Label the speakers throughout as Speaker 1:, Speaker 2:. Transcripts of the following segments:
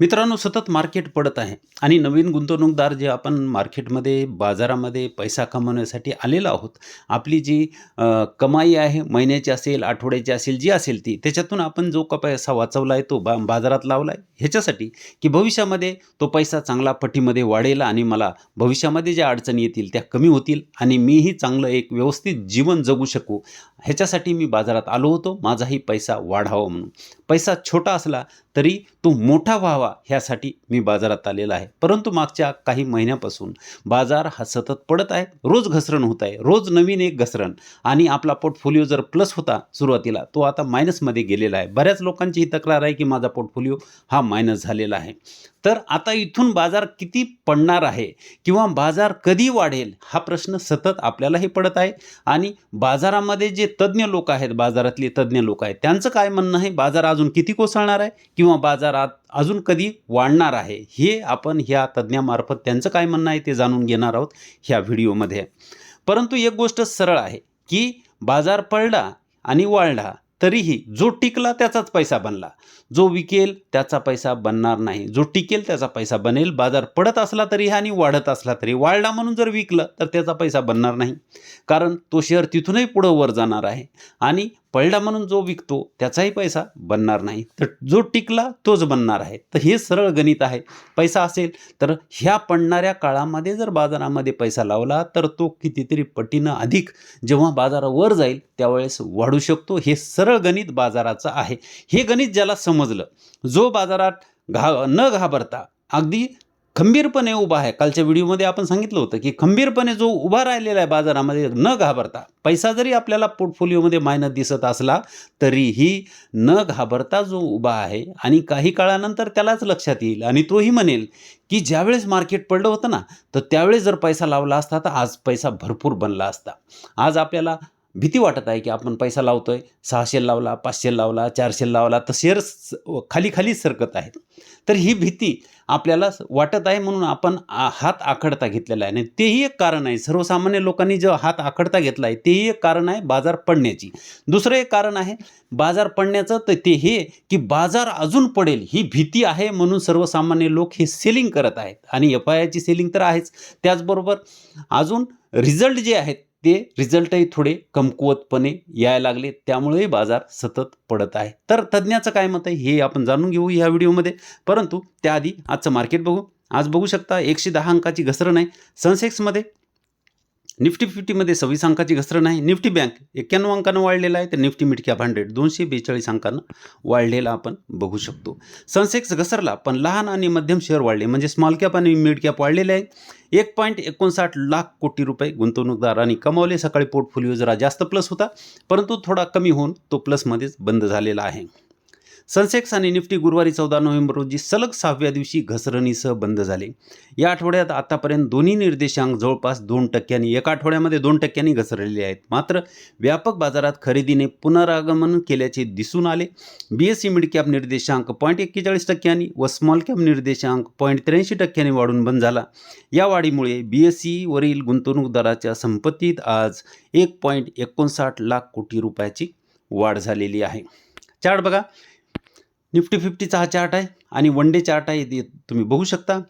Speaker 1: मित्रांनो सतत मार्केट पडत आहे आणि नवीन गुंतवणूकदार जे आपण मार्केटमध्ये बाजारामध्ये पैसा कमवण्यासाठी आलेलो आहोत आपली जी कमाई आहे महिन्याची असेल आठवड्याची असेल जी असेल ती त्याच्यातून आपण जो का पैसा वाचवला आहे तो बा बाजारात लावला आहे ह्याच्यासाठी की भविष्यामध्ये तो पैसा चांगला पटीमध्ये वाढेल आणि मला भविष्यामध्ये ज्या अडचणी येतील त्या कमी होतील आणि मीही चांगलं एक व्यवस्थित जीवन जगू शकू ह्याच्यासाठी मी बाजारात आलो होतो माझाही पैसा वाढावा म्हणून. पैसा छोटा असला तरी तो मोठा व्हावा ह्यासाठी मी बाजारात आलेला आहे. परंतु मागच्या काही महिन्यापासून बाजार हा सतत पडत आहे रोज घसरण होत आहे रोज नवीन एक घसरण आणि आपला पोर्टफोलिओ जर प्लस होता सुरुवातीला तो आता मायनसमध्ये गेलेला आहे. बऱ्याच लोकांची ही तक्रार आहे की माझा पोर्टफोलिओ हा मायनस झालेला आहे. तर आता इथून बाजार किती पडणार आहे किंवा बाजार कधी वाढेल हा प्रश्न सतत आपल्यालाही पडत आहे. आणि बाजारामध्ये जे तज्ज्ञ लोक आहेत बाजारातले तज्ज्ञ लोक आहेत त्यांचं काय म्हणणं आहे? बाजार अजून किती कोसळणार आहे किंवा बाजारात अजून कधी वाढणार आहे? हे आपण ह्या तज्ज्ञामार्फत त्यांचं काय म्हणणं आहे ते जाणून घेणार आहोत ह्या व्हिडिओमध्ये. परंतु एक गोष्ट सरळ आहे की बाजार पडला आणि वाढला तरीही जो टिकला त्याचाच पैसा बनला. जो विकेल त्याचा पैसा बनणार नाही. जो टिकेल त्याचा पैसा बनेल. बाजार पडत असला तरी आणि वाढत असला तरी वाढला म्हणून जर विकलं तर त्याचा पैसा बनणार नाही. कारण तो शेअर तिथूनही पुढं वर जाणार आहे. आणि पडला म्हणून जो विकतो त्याचाही पैसा बनणार नाही. तर जो टिकला तोच बनणार आहे. तर हे सरळ गणित आहे. पैसा असेल तर ह्या पडणाऱ्या काळामध्ये जर बाजारामध्ये पैसा लावला तर तो कितीतरी पटीनं अधिक जेव्हा बाजारावर जाईल त्यावेळेस वाढू शकतो. हे सरळ गणित बाजाराचं आहे. हे गणित ज्याला समजलं जो बाजारात घा न घाबरता अगदी खंबीरपणे उभा आहे. कालच्या व्हिडिओमध्ये आपण सांगितलं होतं की खंबीरपणे जो उभा राहिलेला आहे बाजारामध्ये न घाबरता पैसा जरी आपल्याला पोर्टफोलिओमध्ये मायनस दिसत असला तरीही न घाबरता जो उभा आहे आणि काही काळानंतर त्यालाच लक्षात येईल आणि तोही म्हणेल की ज्यावेळेस मार्केट पडलं होतं ना तर त्यावेळेस जर पैसा लावला असता तर आज पैसा भरपूर बनला असता. आज आपल्याला भीती वाटत आहे की आपण पैसा लावतो आहे सहाशे लावला पाचशे लावला चारशे लावला तर शेअर्स खाली खाली सरकत आहेत. तर ही भीती आपल्याला वाटत आहे म्हणून आपण हात आखडता घेतलेला आहे. आणि तेही एक कारण आहे. सर्वसामान्य लोकांनी जो हात आखडता घेतला आहे तेही एक कारण आहे बाजार पडण्याची. दुसरं एक कारण आहे बाजार पडण्याचं तर ते हे की बाजार अजून पडेल ही भीती आहे म्हणून सर्वसामान्य लोक हे सेलिंग करत आहेत. आणि एफ आय आयची सेलिंग तर आहेच. त्याचबरोबर अजून रिझल्ट जे आहेत ते रिझल्टही थोडे कमकुवतपणे यायला लागले. त्यामुळेही बाजार सतत पडत आहे. तर तज्ज्ञाचं काय मत आहे हे आपण जाणून घेऊ या व्हिडिओमध्ये. परंतु त्याआधी आजचं मार्केट बघू. आज बघू शकता एकशे दहा अंकाची घसरण आहे. सनसेक्समध्ये निफ्टी फिफ्टीमध्ये सव्वीस अंकाची घसरण आहे. निफ्टी बँक एक्क्याण्णव अंकानं वाढलेला आहे. तर निफ्टी मिड कॅप हंड्रेड दोनशे बेचाळीस अंकानं वाढलेला आपण बघू शकतो. सनसेक्स घसरला पण लहान आणि मध्यम शेअर वाढले. म्हणजे स्मॉल कॅप आणि मिड कॅप वाढलेले आहे एक पॉईंट एकोणसाठ लाख कोटी रुपये गुंतवणूकदारांनी कमावले. सकाळी पोर्टफोलिओ जरा जास्त प्लस होता परंतु थोडा कमी होऊन तो प्लसमध्येच बंद झालेला आहे. सनसेक्स आणि निफ्टी गुरुवारी चौदा नोव्हेंबर रोजी सलग सहाव्या दिवशी घसरणीसह बंद झाले. या आठवड्यात आतापर्यंत दोन्ही निर्देशांक जवळपास दोन टक्क्यांनी एका आठवड्यामध्ये दोन टक्क्यांनी घसरलेले आहेत. मात्र व्यापक बाजारात खरेदीने पुनरागमन केल्याचे दिसून आले. B S C mid cap निर्देशांक पॉईंट एक्केचाळीस टक्क्यांनी व स्मॉल कॅप निर्देशांक पॉईंट त्र्याऐंशी टक्क्यांनी वाढून बंद झाला. या वाढीमुळे बी एस सीवरील गुंतवणूकदाराच्या संपत्तीत आज एक पॉईंट एकोणसाठ लाख कोटी रुपयाची वाढ झालेली आहे. चार्ट बघा. निफ्टी फिफ्टीचा हा चार्ट आहे आणि वन डे चार्ट आहे ते तुम्ही बघू शकता.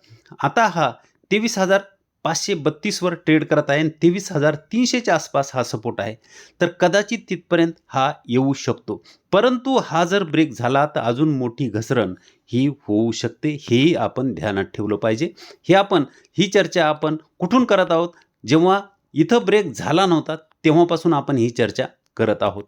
Speaker 1: आता हा तेवीस हजार पाचशे बत्तीसवर ट्रेड करत आहे आणि तेवीस हजार तीनशेच्या आसपास हा सपोर्ट आहे. तर कदाचित तिथपर्यंत हा येऊ शकतो. परंतु हा जर ब्रेक झाला तर अजून मोठी घसरण ही होऊ शकते हेही आपण ध्यानात ठेवलं पाहिजे. हे आपण ही चर्चा आपण कुठून करत आहोत? जेव्हा इथं ब्रेक झाला नव्हता तेव्हापासून आपण ही चर्चा करत आहोत.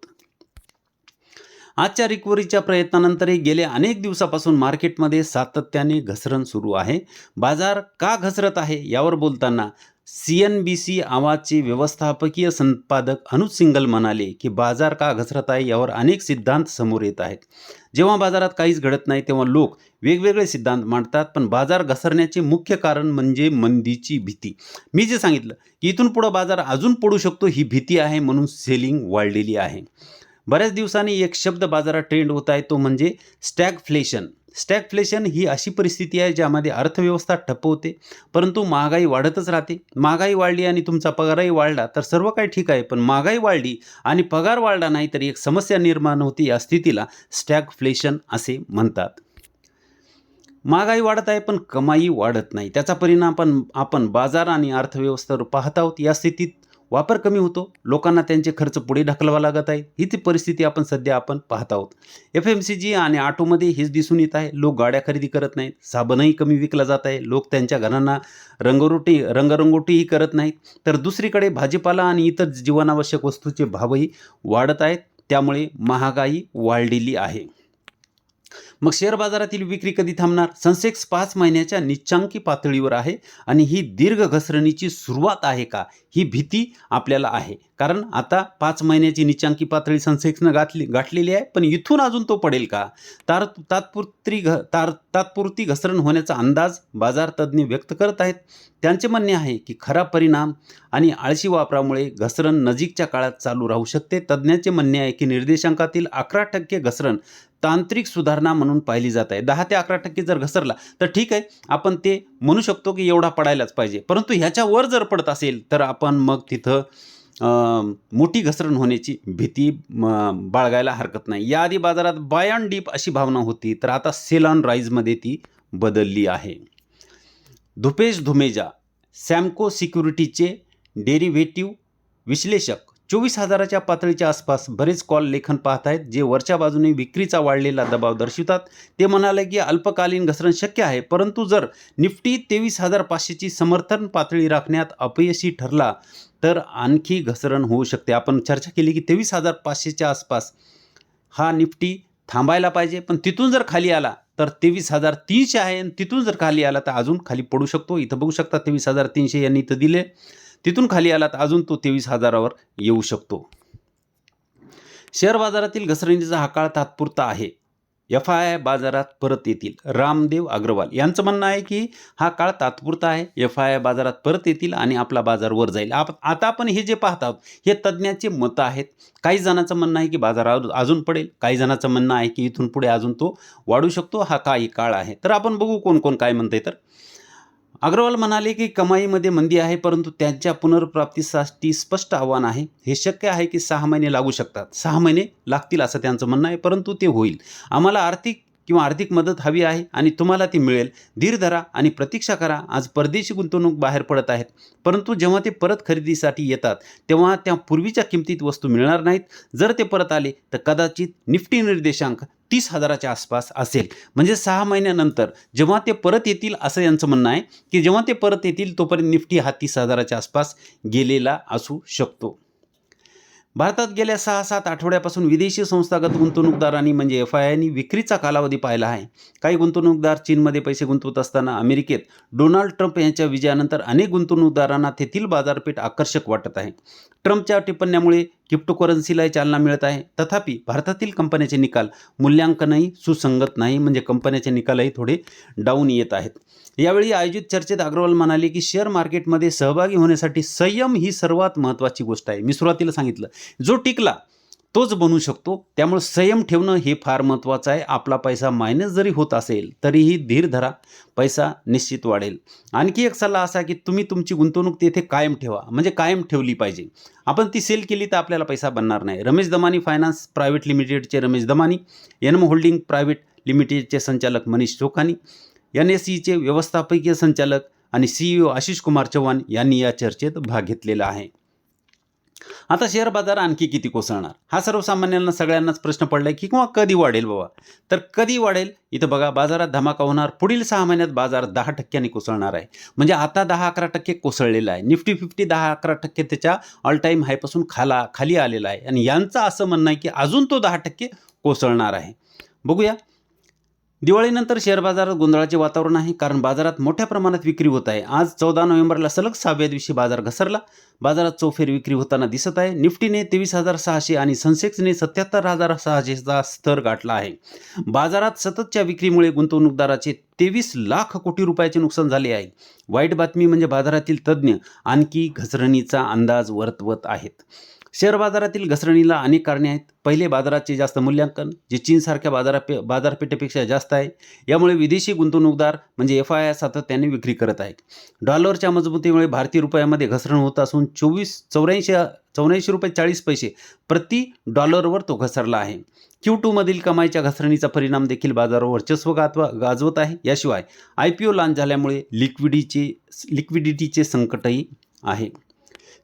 Speaker 1: आजच्या रिकव्हरीच्या प्रयत्नानंतरही गेल्या अनेक दिवसापासून मार्केटमध्ये सातत्याने घसरण सुरू आहे. बाजार का घसरत आहे यावर बोलताना सी एन बी सी आवाजचे व्यवस्थापकीय संपादक अनुज सिंगल म्हणाले की बाजार का घसरत आहे यावर अनेक सिद्धांत समोर येत आहेत. जेव्हा बाजारात काहीच घडत नाही तेव्हा लोक वेगवेगळे सिद्धांत मांडतात पण बाजार घसरण्याचे मुख्य कारण म्हणजे मंदीची भीती. मी जे सांगितलं की इथून पुढं बाजार अजून पडू शकतो ही भीती आहे म्हणून सेलिंग वाढलेली आहे. बऱ्याच दिवसांनी एक शब्द बाजारात ट्रेंड होत आहे तो म्हणजे स्टॅगफ्लेशन स्टॅगफ्लेशन ही अशी परिस्थिती आहे ज्यामध्ये अर्थव्यवस्था ठप्प होते परंतु महागाई वाढतच राहते. महागाई वाढली आणि तुमचा पगारही वाढला तर सर्व काही ठीक आहे पण महागाई वाढली आणि पगार वाढला नाही तर एक समस्या निर्माण होती या स्थितीला स्टॅगफ्लेशन असे म्हणतात. महागाई वाढत आहे पण कमाई वाढत नाही. त्याचा परिणाम आपण आपण बाजार आणि अर्थव्यवस्थेवर पाहत आहोत. या स्थितीत वापर कमी होतो. लोकांना त्यांचे खर्च पुढे ढकलावा लागत आहे. हीच परिस्थिती आपण सध्या आपण पाहत आहोत. एफ एम सी जी आणि ऑटोमध्ये हेच दिसून येत आहे. लोक गाड्या खरेदी करत नाहीत. साबणही कमी विकला जात आहे. लोक त्यांच्या घरांना रंगरोटी रंगरंगोटीही करत नाहीत. तर दुसरीकडे भाजीपाला आणि इतर जीवनावश्यक वस्तूचे भावही वाढत आहेत. त्यामुळे महागाई वाढलेली आहे. मग शेअर बाजारातील विक्री कधी थांबणार? सनसेक्स पाच महिन्याच्या निच्चांकी पातळीवर आहे आणि ही दीर्घ घसरणीची सुरुवात आहे का? ही भीती आपल्याला आहे. कारण आता पाच महिन्याची निच्चांकी पातळी सनसेक्सनं गाठली गाठलेली आहे पण इथून अजून तो पडेल का? तार तात्पुरती घ तार तात्पुरती घसरण होण्याचा अंदाज बाजार तज्ज्ञ व्यक्त करत आहेत. त्यांचे म्हणणे आहे की खराब परिणाम आणि आळशी वापरामुळे घसरण नजीकच्या काळात चालू राहू शकते. तज्ज्ञाचे म्हणणे आहे की निर्देशांकातील अकरा टक्के घसरण तांत्रिक सुधारणा म्हणून पाहिली जात आहे. दहा ते अकरा टक्के जर घसरला तर ठीक आहे. आपण ते म्हणू शकतो की एवढा पडायलाच पाहिजे. परंतु ह्याच्यावर जर पडत असेल तर आपण मग तिथं मोठी घसरण होण्याची भीती बाळगायला हरकत नाही. याआधी बाजारात बाय ऑन डीप अशी भावना होती तर आता सेल ऑन राईजमध्ये ती बदलली आहे. धुपेश धुमेजा सॅमको सिक्युरिटीचे डेरिव्हेटिव्ह विश्लेषक चोवीस हजाराच्या पातळीच्या आसपास बरेच कॉल लेखन पाहत आहेत जे वरच्या बाजूने विक्रीचा वाढलेला दबाव दर्शवतात. ते म्हणाले की अल्पकालीन घसरण शक्य आहे परंतु जर निफ्टी तेवीस हजार पाचशेची समर्थन पातळी राखण्यात अपयशी ठरला तर आणखी घसरण होऊ शकते. आपण चर्चा केली की तेवीस हजार पाचशेच्या आसपास हा निफ्टी थांबायला पाहिजे पण तिथून जर खाली आला तर तेवीस हजार तीनशे आहे आणि तिथून जर खाली आला तर अजून खाली पडू शकतो. इथं बघू शकता तेवीस हजार तीनशे यांनी इथं दिले. तिथून खाली आला तर अजून तो तेवीस हजारावर येऊ शकतो. शेअर बाजारातील घसरणीचा हा काळ तात्पुरता आहे. एफ आय आय बाजारात परत येतील. रामदेव अग्रवाल यांचं म्हणणं आहे की हा काळ तात्पुरता आहे. एफ आय आय बाजारात परत येतील आणि आपला बाजार वर जाईल. आप आता आपण हे जे पाहत आहोत हे तज्ज्ञाचे मतं आहेत. काही जणांचं म्हणणं आहे की बाजार अजून- अजून पडेल. काही जणांचं म्हणणं आहे की इथून पुढे अजून तो वाढू शकतो. हा काही काळ आहे. तर आपण बघू कोण कोण काय म्हणते तर. अग्रवाल म्हणाले की कमाईमध्ये मंदी आहे परंतु त्यांच्या पुनर्प्राप्तीसाठी स्पष्ट आव्हान आहे. हे शक्य आहे की सहा महिने लागू शकतात. सहा महिने लागतील असं त्यांचं म्हणणं आहे परंतु ते होईल. आम्हाला आर्थिक किंवा आर्थिक मदत हवी आहे आणि तुम्हाला ती मिळेल. धीर धरा आणि प्रतीक्षा करा. आज परदेशी गुंतवणूक बाहेर पडत आहेत. परंतु जेव्हा ते परत खरेदीसाठी येतात तेव्हा त्या पूर्वीच्या किमतीत वस्तू मिळणार नाहीत. जर ते परत आले तर कदाचित निफ्टी निर्देशांक तीस हजाराच्या आसपास असेल. म्हणजे सहा महिन्यानंतर जेव्हा ते परत येतील असं यांचं म्हणणं आहे की जेव्हा ते परत येतील तोपर्यंत निफ्टी हा तीस हजाराच्या आसपास गेलेला असू शकतो. भारतात गेल्या सहा सात आठवड्यापासून विदेशी संस्थागत गुंतवणूकदारांनी म्हणजे एफ आय आयनी विक्रीचा कालावधी पाहिला आहे. काही गुंतवणूकदार चीनमध्ये पैसे गुंतवत असताना अमेरिकेत डोनाल्ड ट्रम्प यांच्या विजयानंतर अनेक गुंतवणूकदारांना तेथील बाजारपेठ आकर्षक वाटत आहे. ट्रम्पच्या टिप्पण्यामुळे क्रिप्टोकरन्सीलाही चालना मिळत आहे. तथापि भारतातील कंपन्याचे निकाल मूल्यांकनही सुसंगत नाही म्हणजे कंपन्याचे निकालही थोडे डाऊन येत आहेत. यावेळी आयोजित चर्चेत अग्रवाल म्हणाले की शेअर मार्केटमध्ये सहभागी होण्यासाठी संयम ही सर्वात महत्त्वाची गोष्ट आहे. मी सुरुवातीला सांगितलं जो टिकला तोच बनू शकतो. त्यामुळे संयम ठेवणं हे फार महत्त्वाचं आहे. आपला पैसा मायनस जरी होत असेल तरीही धीर धरा. पैसा निश्चित वाढेल. आणखी एक सल्ला असा की तुम्ही तुमची गुंतवणूक तेथे कायम ठेवा. म्हणजे कायम ठेवली पाहिजे. आपण ती सेल केली तर आपल्याला पैसा बनणार नाही. रमेश दमानी फायनान्स प्रायव्हेट लिमिटेडचे रमेश दमानी एनम होल्डिंग प्रायव्हेट लिमिटेडचे संचालक मनीष चोखानी एन एस सीचे व्यवस्थापकीय संचालक आणि सीईओ आशिष कुमार चव्हाण यांनी या चर्चेत भाग घेतलेला आहे. आता शेअर बाजार आणखी किती कोसळणार? हा सर्वसामान्यांना सगळ्यांनाच प्रश्न पडलाय की किंवा कधी वाढेल बाबा? तर कधी वाढेल? इथं बघा बाजारात धमाका होणार. पुढील सहा महिन्यात बाजार दहा टक्क्यांनी कोसळणार आहे. म्हणजे आता दहा अकरा टक्के कोसळलेला आहे. निफ्टी फिफ्टी दहा अकरा टक्के त्याच्या ऑल टाईम हायपासून खाला खाली आलेला आहे. आणि यांचं असं म्हणणं आहे की अजून तो दहा टक्के कोसळणार आहे. बघूया. दिवाळीनंतर शेअर बाजारात गोंधळाचे वातावरण आहे कारण बाजारात मोठ्या प्रमाणात विक्री होत आहे. आज चौदा नोव्हेंबरला सलग सहाव्या दिवशी बाजार घसरला. बाजारात चौफेर विक्री होताना दिसत आहे. निफ्टीने तेवीस हजार सहाशे आणि सेन्सेक्सने सत्याहत्तर हजार सहाशेचा स्तर गाठला आहे. बाजारात सततच्या विक्रीमुळे गुंतवणूकदाराचे तेवीस लाख कोटी रुपयाचे नुकसान झाले आहे. वाईट बातमी म्हणजे बाजारातील तज्ज्ञ आणखी घसरणीचा अंदाज वर्तवत आहेत. शेअर बाजारातील घसरणीला अनेक कारणे आहेत. पहिले बाजाराचे जास्त मूल्यांकन जे चीनसारख्या बाजारापे बाजारपेठेपेक्षा जास्त आहे. यामुळे विदेशी गुंतवणूकदार म्हणजे एफ आय आय सातत्याने विक्री करत आहेत. डॉलरच्या मजबूतीमुळे भारतीय रुपयामध्ये घसरण होत असून चोवीस चौऱ्याऐंशी चौऱ्याऐंशी रुपये चाळीस पैसे प्रति डॉलरवर तो घसरला आहे. क्यू टूमधील कमाईच्या घसरणीचा परिणाम देखील बाजारावर वर्चस्व गाजवा गाजवत आहे. याशिवाय आय पी ओ लॉन्च झाल्यामुळे लिक्विडीचे लिक्विडिटीचे संकटही आहे.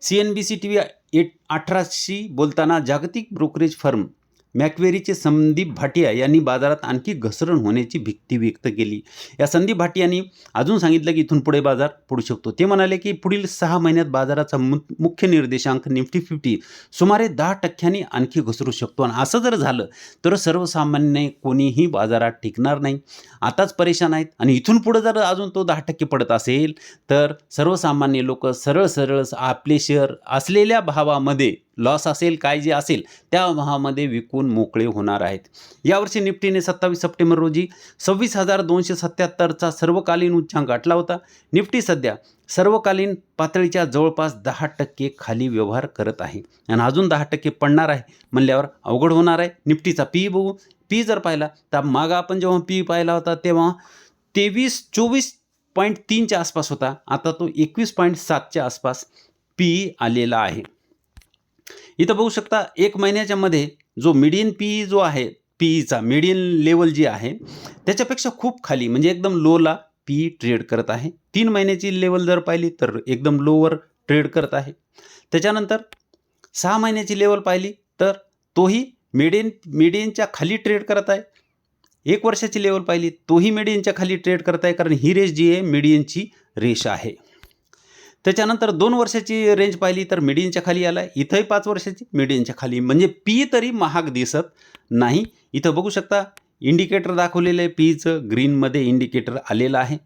Speaker 1: C N B C T V eight अठराशी बोलताना जागतिक ब्रोकरेज फर्म मॅक्वेरीचे संदीप भाटिया यांनी बाजारात आणखी घसरण होण्याची भीती व्यक्त केली. या संदीप भाटियांनी अजून सांगितलं की इथून पुढे बाजार पडू शकतो. ते म्हणाले की पुढील सहा महिन्यात बाजाराचा मु मुख्य निर्देशांक निफ्टी फिफ्टी सुमारे दहा टक्क्यांनी आणखी घसरू शकतो. आणि असं जर झालं तर सर्वसामान्य कोणीही बाजारात टिकणार नाही. आताच परेशान आहेत. आणि इथून पुढं जर अजून तो दहा टक्के पडत असेल तर सर्वसामान्य लोक सरळ सरळ आपले शेअर असलेल्या भावामध्ये लॉस असेल काय जे असेल त्या भावामध्ये विकून मोकळे होणार आहेत. यावर्षी निफ्टीने सत्तावीस सप्टेंबर रोजी सव्वीस हजार दोनशे सत्याहत्तरचा सर्वकालीन उच्चांक गाठला होता. निफ्टी सध्या सर्वकालीन पातळीच्या जवळपास दहा टक्के खाली व्यवहार करत आहे. आणि अजून दहा टक्के पडणार आहे म्हणल्यावर अवघड होणार आहे. निफ्टीचा पी बघू. पी जर पाहिला तर मागं आपण जेव्हा पी पाहिला होता तेव्हा तेवीस चोवीस पॉईंट तीनच्या आसपास होता. आता तो एकवीस पॉईंट सातच्या आसपास पी आलेला आहे. इथं बघू शकता एक महिन्याच्या मध्ये जो मिडियन पी जो आहे पीईचा मिडियन लेवल जी आहे त्याच्यापेक्षा खूप खाली म्हणजे एकदम लोला पी ट्रेड करत आहे. तीन महिन्याची लेवल जर पाहिली तर एकदम लोवर ट्रेड करत आहे. त्याच्यानंतर सहा महिन्याची लेवल पाहिली तर तोही मिडियन मिडियनच्या खाली ट्रेड करत आहे. एक वर्षाची लेवल पाहिली तोही मिडियनच्या खाली ट्रेड करत आहे कारण ही रेस जी आहे मिडियनची रेष आहे. त्याच्यानंतर दोन वर्षाची रेंज पाहिली तर मिडियनच्या खाली आला आहे इथंही पाच वर्षाची मिडियनच्या खाली. म्हणजे पी तरी महाग दिसत नाही. इथं बघू शकता इंडिकेटर दाखवलेलं आहे पीचं ग्रीनमध्ये इंडिकेटर आलेलं आहे.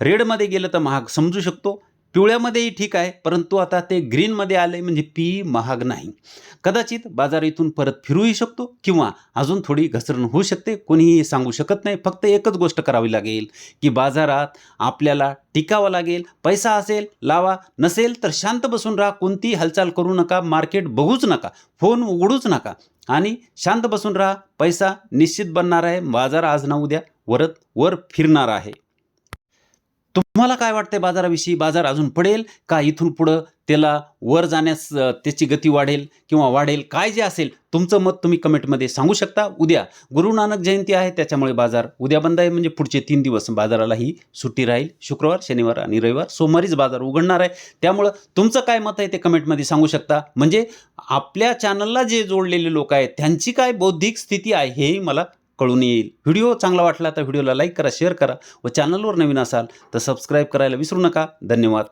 Speaker 1: रेडमध्ये गेलं तर महाग. समजू शकतो. पिवळ्यामध्येही ठीक आहे परंतु आता ते ग्रीनमध्ये आले म्हणजे पी महाग नाही. कदाचित बाजार इथून परत फिरूही शकतो किंवा अजून थोडी घसरण होऊ शकते कोणीही सांगू शकत नाही. फक्त एकच गोष्ट करावी लागेल की बाजारात आपल्याला टिकावं लागेल पैसा असेल लावा नसेल तर शांत बसून राहा कोणतीही हालचाल करू नका मार्केट बघूच नका फोन उघडूच नका आणि शांत बसून राहा. पैसा निश्चित बनणार आहे बाजार आज ना उद्या वरत वर फिरणार आहे. तुम्हाला काय वाटतंय बाजाराविषयी? बाजार अजून पडेल का? इथून पुढं त्याला वर जाण्यास त्याची गती वाढेल किंवा वाढेल? काय जे असेल तुमचं मत तुम्ही कमेंटमध्ये सांगू शकता. उद्या गुरु नानक जयंती आहे त्याच्यामुळे बाजार उद्या बंद आहे. म्हणजे पुढचे तीन दिवस बाजाराला ही सुट्टी राहील. शुक्रवार शनिवार आणि रविवार सोमवारीच बाजार उघडणार आहे. त्यामुळं तुमचं काय मत आहे ते कमेंटमध्ये सांगू शकता. म्हणजे आपल्या चॅनलला जे जोडलेले लोक आहेत त्यांची काय बौद्धिक स्थिती आहे हेही मला कळून येईल. व्हिडिओ चांगला वाटला तर व्हिडिओला लाईक करा शेअर करा व चॅनलवर नवीन असाल तर सबस्क्राईब करायला विसरू नका. धन्यवाद.